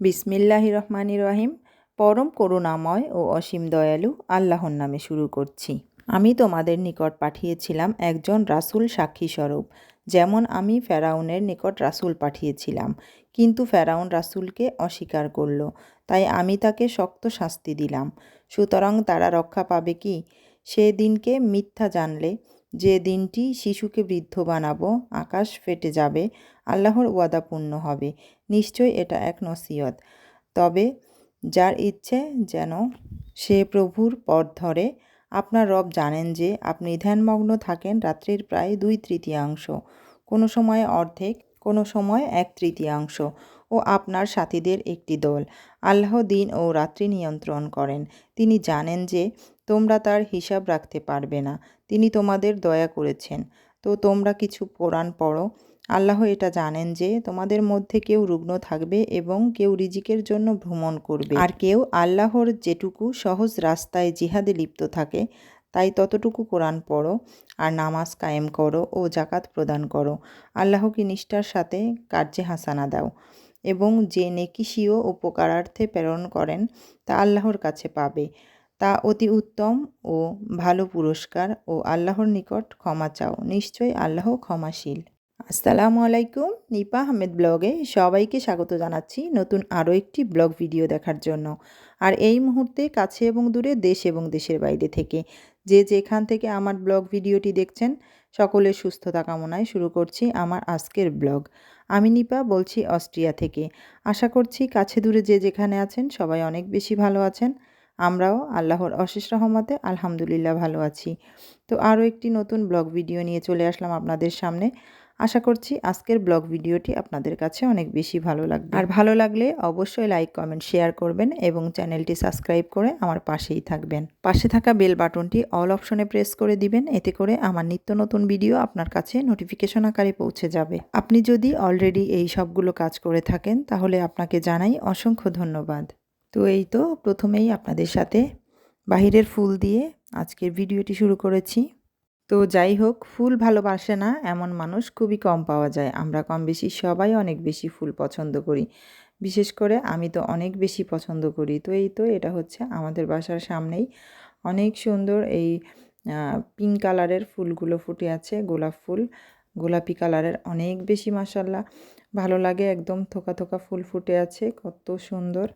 বিসমিল্লাহ রহমানি রহিম। পরম করুণাময় ও অসীম দয়ালু আল্লাহর নামে শুরু করছি। আমি তোমাদের নিকট পাঠিয়েছিলাম একজন রাসূল সাক্ষী স্বরূপ, যেমন আমি ফেরাউনের নিকট রাসূল পাঠিয়েছিলাম। কিন্তু ফেরাউন রাসূলকে অস্বীকার করল, তাই আমি তাকে শক্ত শাস্তি দিলাম। সুতরাং তারা রক্ষা পাবে কি? সে দিনকে মিথ্যা জানলে যে দিনটি শিশুকে বৃদ্ধ বানাবো, আকাশ ফেটে যাবে, আল্লাহর ওয়াদা পূর্ণ হবে। নিশ্চয় এটা এক নসিহত। তবে যার ইচ্ছে যেন সে প্রভুর পথ ধরে, আপনার রব জানেন যে আপনি ধ্যানমগ্ন থাকেন রাত্রির প্রায় দুই তৃতীয়াংশ, কোনো সময় অর্ধেক, কোনো সময় এক তৃতীয়াংশ, ও আপনার সাথীদের একটি দল। আল্লাহ দিন ও রাত্রি নিয়ন্ত্রণ করেন। তিনি জানেন যে তোমরা তার হিসাব রাখতে পারবে না। তিনি তোমাদের দয়া করেছেন। তো তোমরা কিছু কোরআন পড়ো। আল্লাহ এটা জানেন যে তোমাদের মধ্যে কেউ রুগ্ন থাকবে এবং কেউ রিজিকের জন্য ভ্রমণ করবে। আর কেউ আল্লাহর যেটুকু সহজ রাস্তায় জিহাদে লিপ্ত থাকে, তাই ততটুকু কোরআন পড়ো। আর নামাজ কায়েম করো ও জাকাত প্রদান করো। আল্লাহকে নিষ্ঠার সাথে কার্যে হাসানা দাও। এবং যে নেকিসিও উপকারার্থে প্রেরণ করেন, তা আল্লাহর কাছে পাবে। তা অতি উত্তম ও ভালো পুরস্কার ও আল্লাহর নিকট ক্ষমা চাও। নিশ্চয়ই আল্লাহ ক্ষমাশীল। আসসালামু আলাইকুম, নিপা আহমেদ ব্লগে সবাইকে স্বাগত জানাচ্ছি নতুন আরও একটি ব্লগ ভিডিও দেখার জন্য। আর এই মুহূর্তে কাছে এবং দূরে দেশ এবং দেশের বাইরে থেকে যে যেখান থেকে আমার ব্লগ ভিডিওটি দেখছেন, সকলের সুস্থতা কামনায় শুরু করছি আমার আজকের ব্লগ। আমি নিপা বলছি অস্ট্রিয়া থেকে। আশা করছি কাছে দূরে যে যেখানে আছেন সবাই অনেক বেশি ভালো আছেন। আমরাও আল্লাহর অশেষ রহমতে আলহামদুলিল্লাহ ভালো আছি। তো আরও একটি নতুন ব্লগ ভিডিও নিয়ে চলে আসলাম আপনাদের সামনে। আশা করছি আজকের ব্লগ ভিডিওটি আপনাদের কাছে অনেক বেশি ভালো লাগবে। আর ভালো লাগলে অবশ্যই লাইক, কমেন্ট, শেয়ার করবেন এবং চ্যানেলটি সাবস্ক্রাইব করে আমার পাশেই থাকবেন। পাশে থাকা বেল বাটনটি অল অপশনে প্রেস করে দিবেন, এতে করে আমার নিত্য নতুন ভিডিও আপনার কাছে নোটিফিকেশন আকারে পৌঁছে যাবে। আপনি যদি অলরেডি এই সবগুলো কাজ করে থাকেন, তাহলে আপনাকে জানাই অসংখ্য ধন্যবাদ। তো এই তো প্রথমেই আপনাদের সাথে বাহিরের ফুল দিয়ে আজকের ভিডিওটি শুরু করেছি। তো যাই হোক, ফুল ভালোবাসে না এমন মানুষ খুবই কম পাওয়া যায়। আমরা কম বেশি সবাই অনেক বেশি ফুল পছন্দ করি। বিশেষ করে আমি তো অনেক বেশি পছন্দ করি। তো এই তো এটা হচ্ছে আমাদের বাসার সামনেই অনেক সুন্দর এই পিঙ্ক কালারের ফুলগুলো ফুটে আছে, গোলাপ ফুল। গোলাপি কালারের অনেক বেশি মাসাল্লাহ ভালো লাগে, একদম থোকা থোকা ফুল ফুটে আছে, কত সুন্দর।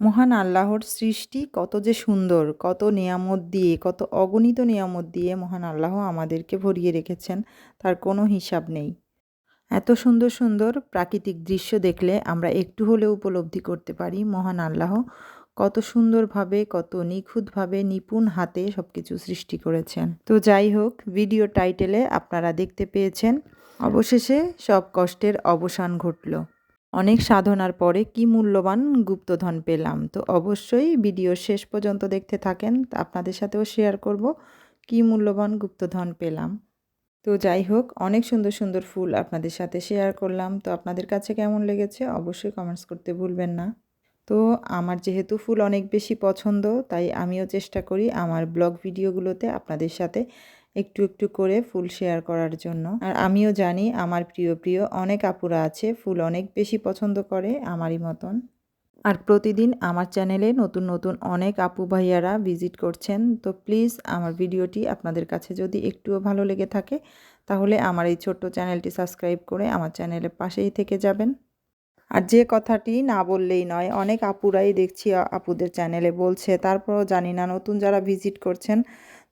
মহান আল্লাহর সৃষ্টি, কত যে সুন্দর, কত নিয়ামত দিয়ে, কত অগণিত নিয়ামত দিয়ে মহান আল্লাহ আমাদেরকে ভরিয়ে রেখেছেন, তার কোনো হিসাব নেই। এত সুন্দর সুন্দর প্রাকৃতিক দৃশ্য দেখলে আমরা একটু হলেও উপলব্ধি করতে পারি মহান আল্লাহ কত সুন্দরভাবে, কত নিখুঁতভাবে, নিপুণ হাতে সব কিছু সৃষ্টি করেছেন। তো যাই হোক, ভিডিও টাইটেলে আপনারা দেখতে পেয়েছেন। অবশেষে সব কষ্টের অবসান ঘটল। অনেক সাধনার পরে কি মূল্যবান গুপ্তধন পেলাম? তো অবশ্যই ভিডিও শেষ পর্যন্ত দেখতে থাকেন। আপনাদের সাথেও শেয়ার করব কি মূল্যবান গুপ্তধন পেলাম। তো যাই হোক, অনেক সুন্দর সুন্দর ফুল আপনাদের সাথে শেয়ার করলাম। তো আপনাদের কাছে কেমন লেগেছে অবশ্যই কমেন্টস করতে ভুলবেন না। তো আমার যেহেতু ফুল অনেক বেশি পছন্দ, তাই আমিও চেষ্টা করি আমার ব্লগ ভিডিওগুলোতে আপনাদের সাথে একটু একটু করে ফুল শেয়ার করার জন্য। আর আমিও জানি আমার প্রিয় প্রিয় অনেক আপুরা আছে, ফুল অনেক বেশি পছন্দ করে আমারই মতন। আর প্রতিদিন আমার চ্যানেলে নতুন নতুন অনেক আপু ভাইয়ারা ভিজিট করছেন, তো প্লিজ আমার ভিডিওটি আপনাদের কাছে যদি একটুও ভালো লেগে থাকে, তাহলে আমার এই ছোট্ট চ্যানেলটি সাবস্ক্রাইব করে আমার চ্যানেলের পাশেই থেকে যাবেন। আর যে কথাটি না বললেই নয়, অনেক আপুরাই দেখছি আপুদের চ্যানেলে বলছে, তারপরও জানি না নতুন যারা ভিজিট করছেন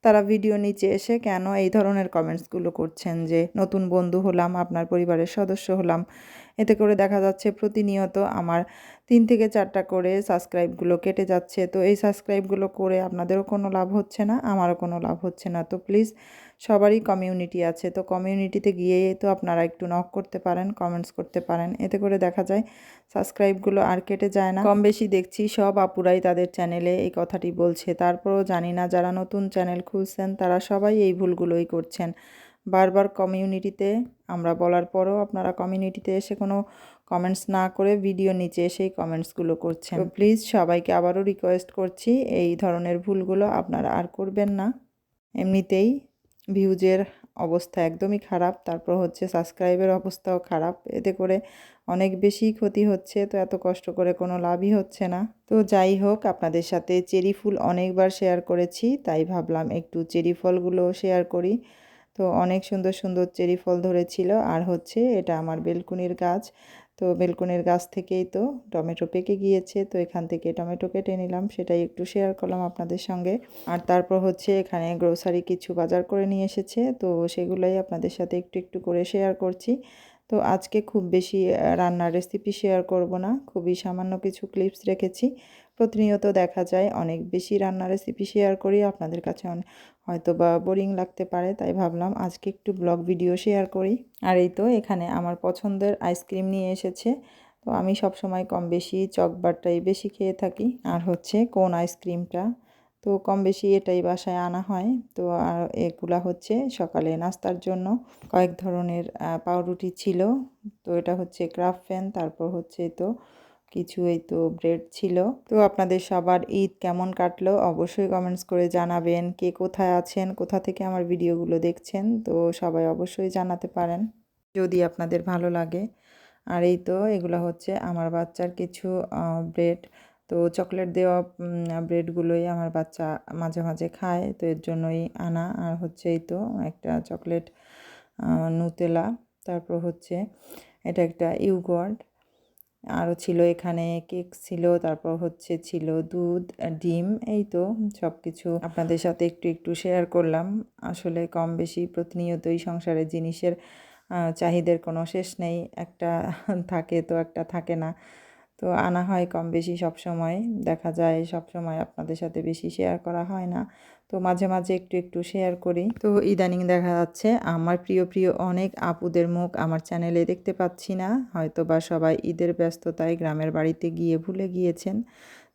তারা ভিডিও নিচে এসে কেন এই ধরনের কমেন্টসগুলো করছেন যে, নতুন বন্ধু হলাম, আপনার পরিবারের সদস্য হলাম। এতে করে দেখা যাচ্ছে প্রতিনিয়ত আমার তিন থেকে চারটা করে সাবস্ক্রাইবগুলো কেটে যাচ্ছে। তো এই সাবস্ক্রাইবগুলো করে আপনাদেরও কোনো লাভ হচ্ছে না, আমারও কোনো লাভ হচ্ছে না। তো প্লিজ সবারই কমিউনিটি আছে। তো কমিউনিটিতে গিয়ে তো আপনারা একটু নক করতে পারেন কমেন্টস করতে পারেন। এতে করে দেখা যায় সাবস্ক্রাইবগুলো আর কেটে যায় না। কম বেশি দেখছি সব আপুরাই তাদের চ্যানেলে এই কথাটি বলছে। তারপরও জানি না যারা নতুন চ্যানেল খুলছেন, তারা সবাই এই ভুলগুলোই করছেন। বারবার কমিউনিটিতে আমরা বলার পরও আপনারা কমিউনিটিতে এসে কোনো কমেন্টস না করে ভিডিও নিচে এসেই কমেন্টসগুলো করছেন। প্লিজ সবাইকে আবারও রিকোয়েস্ট করছি, এই ধরনের ভুলগুলো আপনারা আর করবেন না। এমনিতেই ভিউজের অবস্থা একদমই খারাপ। তারপর হচ্ছে সাবস্ক্রাইবের অবস্থাও খারাপ। এতে করে অনেক বেশি ক্ষতি হচ্ছে। তো এত কষ্ট করে কোনো লাভই হচ্ছে না। তো যাই হোক, আপনাদের সাথে চেরি ফুল অনেকবার শেয়ার করেছি। তাই ভাবলাম একটু চেরি ফলগুলো শেয়ার করি। তো অনেক সুন্দর সুন্দর চেরি ফল ধরেছিল। আর হচ্ছে এটা আমার বেলকুনির গাছ। তো বেলকুনের গাছ থেকেই তো টমেটো পেকে গিয়েছে, তো এখান থেকে টমেটো কেটে নিলাম, সেটাই একটু শেয়ার করলাম আপনাদের সঙ্গে। আর তারপর হচ্ছে এখানে গ্রোসারি কিছু বাজার করে নিয়ে এসেছে, তো সেগুলোই আপনাদের সাথে একটু একটু করে শেয়ার করছি। তো আজকে খুব বেশি রান্নার রেসিপি শেয়ার করব না, খুবই সামান্য কিছু ক্লিপস রেখেছি। প্রতিনিয়ত দেখা যায়, অনেক বেশি রান্নার রেসিপি শেয়ার করি, আপনাদের কাছে হয়তো বা বোরিং লাগতে পারে, তাই ভাবলাম আজকে একটু ব্লগ ভিডিও শেয়ার করি। আর এই তো এখানে আমার পছন্দের আইসক্রিম নিয়ে এসেছে। তো আমি সব সময় কম বেশি চকবারটাই বেশি খেয়ে থাকি। আর হচ্ছে কোন আইসক্রিমটা তো কম বেশি এটাই বাসায় আনা হয়। তো আর এগুলা হচ্ছে সকালে নাস্তার জন্য কয়েক ধরনের পাউরুটি ছিল। তো এটা হচ্ছে ক্রাফট ফ্যান তারপর হচ্ছে তো কিছু এই তো ব্রেড ছিল। তো আপনাদের সবার ঈদ কেমন কাটলো? অবশ্যই কমেন্টস করে জানাবেন। কে কোথায় আছেন? কোথা থেকে আমার ভিডিওগুলো দেখছেন? তো সবাই অবশ্যই জানাতে পারেন, যদি আপনাদের ভালো লাগে। আর এই তো, এগুলো হচ্ছে আমার বাচ্চার কিছু ব্রেড। তো চকলেট দেওয়া ব্রেডগুলোই আমার বাচ্চা মাঝে মাঝে খায়, তো এর জন্যই আনা। আর হচ্ছে এই তো, একটা চকলেট নুতেলা। তারপর হচ্ছে, এটা একটা ইউগোয়ার্ড আরও ছিল এখানে কেক ছিল, তারপর হচ্ছে ছিল দুধ, ডিম, এই তো সব কিছু আপনাদের সাথে একটু একটু শেয়ার করলাম। আসলে কম বেশি প্রতিনিয়তই সংসারের জিনিসের চাহিদার কোনো শেষ নেই। একটা থাকে তো একটা থাকে না। তো আনা হয় কম বেশি সব সময়। দেখা যায় সব সময় আপনাদের সাথে বেশি শেয়ার করা হয় না। তো মাঝে মাঝে একটু একটু শেয়ার করি। তো ইদানিং দেখা যাচ্ছে আমার প্রিয় প্রিয় অনেক আপুদের মুখ আমার চ্যানেলে দেখতে পাচ্ছি না। হয়তো বা সবাই ঈদের ব্যস্ততায় গ্রামের বাড়িতে গিয়ে ভুলে গিয়েছেন।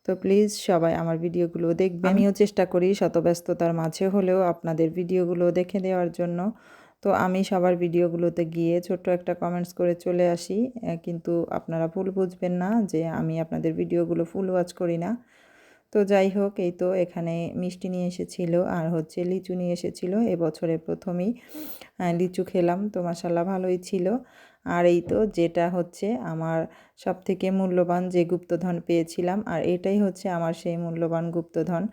তো প্লিজ সবাই আমার ভিডিওগুলো দেখবেন। আমিও চেষ্টা করি শত ব্যস্ততার মাঝে হলেও আপনাদের ভিডিওগুলো দেখে দেওয়ার জন্য। তো আমি সবার ভিডিওগুলোতে গিয়ে ছোট্ট একটা কমেন্টস করে চলে আসি। কিন্তু আপনারা ভুল বুঝবেন না যে আমি আপনাদের ভিডিওগুলো ফুল ওয়াচ করি না। তো যাই হোক, এই তো এখানে মিষ্টি নিয়ে এসেছিল আর হচ্ছে লিচু নিয়ে এসেছিল এবছরে প্রথমেই। লিচু খেলাম তো মাসাল্লাহ ভালোই ছিল। আর এই তো যেটা হচ্ছে আমার সব থেকে মূল্যবান যে গুপ্তধন পেয়েছিলাম আর এটাই হচ্ছে আমার সেই মূল্যবান গুপ্তধন।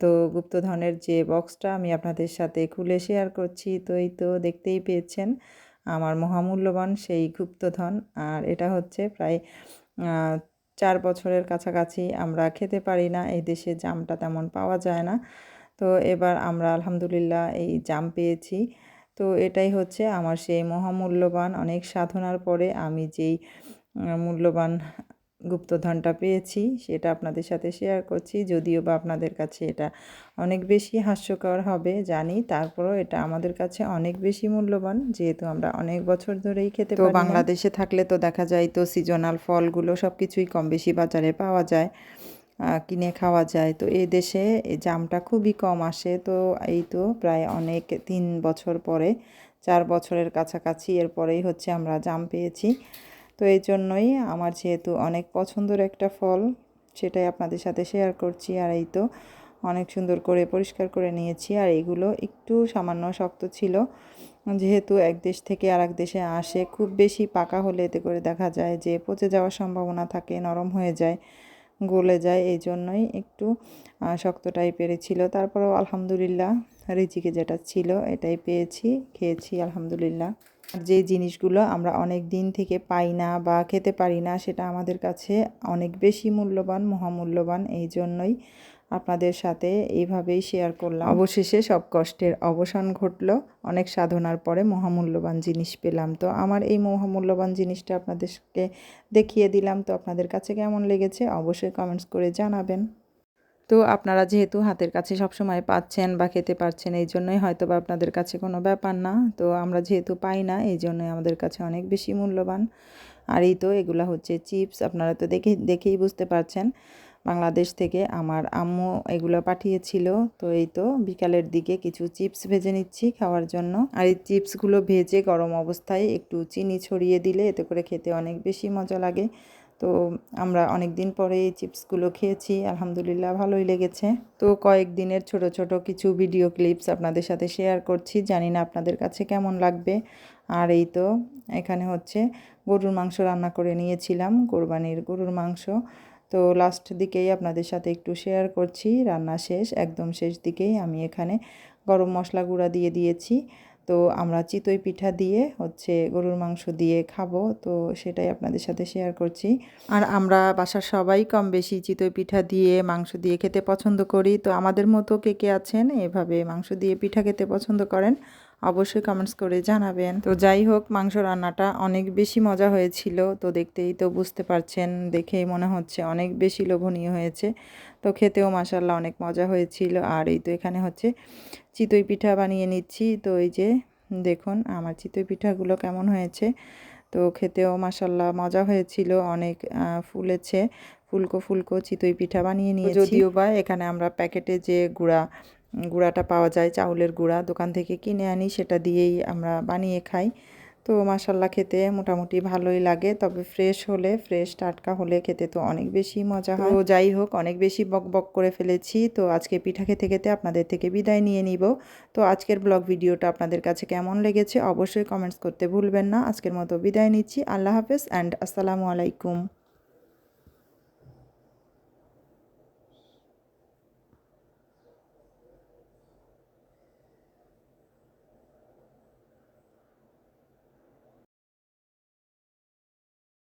তো গুপ্তধনের যে বক্সটা আমি আপনাদের সাথে খুলে শেয়ার করছি, তো এই তো দেখতেই পেয়েছেন আমার মহামূল্যবান সেই গুপ্তধন। আর এটা হচ্ছে প্রায় চার বছরের কাছাকাছি আমরা খেতে পারি না, এই দেশে জামটা তেমন পাওয়া যায় না। তো এবার আমরা আলহামদুলিল্লাহ এই জাম পেয়েছি। তো এটাই হচ্ছে আমার সেই মহামূল্যবান, অনেক সাধনার পরে আমি যেই মূল্যবান গুপ্তধনটা পেয়েছি সেটা আপনাদের সাথে শেয়ার করছি। যদিও বা আপনাদের কাছে এটা অনেক বেশি হাস্যকর হবে জানি। তারপরও এটা আমাদের কাছে অনেক বেশি মূল্যবান যেহেতু আমরা অনেক বছর ধরেই খেতে তো বাংলাদেশে থাকলে তো দেখা যায় তো সিজনাল ফলগুলো সব কিছুই কম বেশি বাজারে পাওয়া যায় কিনে খাওয়া যায়। তো এই দেশে এই জামটা খুবই কম আসে। তো এই তো প্রায় অনেক তিন বছর পরে চার বছরের কাছাকাছি এরপরেই হচ্ছে আমরা জাম পেয়েছি। তো এই জন্যই আমার যেহেতু অনেক পছন্দের একটা ফল, সেটাই আপনাদের সাথে শেয়ার করছি। আর এই তো অনেক সুন্দর করে পরিষ্কার করে নিয়েছি। আর এগুলো একটু সামান্য শক্ত ছিল। যেহেতু এক দেশ থেকে আর এক দেশে আসে, খুব বেশি পাকা হলে এতে করে দেখা যায় যে পচে যাওয়ার সম্ভাবনা থাকে, নরম হয়ে যায়, গলে যায়। এই জন্যই একটু শক্ত টাইপের ছিল। তারপরেও আলহামদুলিল্লাহ রিচিকে যেটা ছিল এটাই পেয়েছি, খেয়েছি আলহামদুলিল্লাহ। যে জিনিসগুলো আমরা অনেক দিন থেকে পাই না বা খেতে পারি না, সেটা আমাদের কাছে অনেক বেশি মূল্যবান, মহামূল্যবান। এই জন্যই আপনাদের সাথে এইভাবেই শেয়ার করলাম। অবশেষে সব কষ্টের অবসান ঘটলো। অনেক সাধনার পরে মহামূল্যবান জিনিস পেলাম। তো আমার এই মহামূল্যবান জিনিসটা আপনাদেরকে দেখিয়ে দিলাম। তো আপনাদের কাছে কেমন লেগেছে অবশ্যই কমেন্টস করে জানাবেন। তো আপনারা যেহেতু হাতের কাছে সবসময় পাচ্ছেন বা খেতে পারছেন, এই জন্যই হয়তো বা আপনাদের কাছে কোনো ব্যাপার না। তো আমরা যেহেতু পাই না, এই জন্যই আমাদের কাছে অনেক বেশি মূল্যবান। আর এই তো এগুলো হচ্ছে চিপস, আপনারা তো দেখে, দেখেই বুঝতে পারছেন। বাংলাদেশ থেকে আমার আম্মু এগুলো পাঠিয়েছিল। তো এই তো বিকালের দিকে কিছু চিপস ভেজে নিচ্ছি খাওয়ার জন্য। আর এই চিপসগুলো ভেজে গরম অবস্থায় একটু চিনি ছড়িয়ে দিলে এতে করে খেতে অনেক বেশি মজা লাগে। তো আমরা অনেক দিন পরে এই চিপসগুলো খেয়েছি, আলহামদুলিল্লাহ ভালোই লেগেছে। তো কয়েকদিনের ছোট ছোট কিছু ভিডিও ক্লিপস আপনাদের সাথে শেয়ার করছি, জানি না আপনাদের কাছে কেমন লাগবে। আর এই তো এখানে হচ্ছে গরুর মাংস রান্না করে নিয়েছিলাম, কোরবানির গরুর মাংস। তো লাস্ট দিকেই আপনাদের সাথে একটু শেয়ার করছি, রান্না শেষ, একদম শেষ দিকেই আমি এখানে গরম মশলা গুঁড়া দিয়ে দিয়েছি। তো আমরা চিতই পিঠা দিয়ে হচ্ছে গরুর মাংস দিয়ে খাব। তো সেটাই আপনাদের সাথে শেয়ার করছি। আর আমরা বাসার সবাই কম বেশি চিতই পিঠা দিয়ে মাংস দিয়ে খেতে পছন্দ করি। তো আমাদের মতো কে কে আছেন? এভাবে মাংস দিয়ে পিঠা খেতে পছন্দ করেন? অবশ্যই কমেন্টস করে জানাবেন। তো যাই হোক মাংস রান্নাটা অনেক বেশি মজা হয়েছিল। তো দেখতেই তো বুঝতে পারছেন দেখেই মনে হচ্ছে অনেক বেশি লোভনীয় হয়েছে। তো খেতেও মাসাল্লাহ অনেক মজা হয়েছিল। আর এই তো এখানে হচ্ছে চিতই পিঠা বানিয়ে নিচ্ছি। তো এই যে দেখুন আমার চিতই পিঠাগুলো কেমন হয়েছে। তো খেতেও মাসাল্লাহ মজা হয়েছিল অনেক ফুলেছে। ফুলকো ফুলকো চিতই পিঠা বানিয়ে নিয়ে যদিও বা এখানে আমরা প্যাকেটে যে গুঁড়া গুঁড়াটা পাওয়া যায়, চাউলের গুঁড়া। দোকান থেকে কিনে আনি, সেটা দিয়েই আমরা বানিয়ে খাই। তো মাসাল্লা খেতে মোটামুটি ভালোই লাগে, তবে ফ্রেশ হলে ফ্রেশ টাটকা হলে খেতে তো অনেক বেশি মজা হয়। যাই হোক, অনেক বেশি বক বক করে ফেলেছি। তো আজকে পিঠা খেতে খেতে আপনাদের থেকে বিদায় নিয়ে নিব। তো আজকের ব্লগ ভিডিওটা আপনাদের কাছে কেমন লেগেছে, অবশ্যই কমেন্টস করতে ভুলবেন না। আজকের মতো বিদায় নিচ্ছি। আল্লাহ হাফেজ অ্যান্ড আসসালামু আলাইকুম।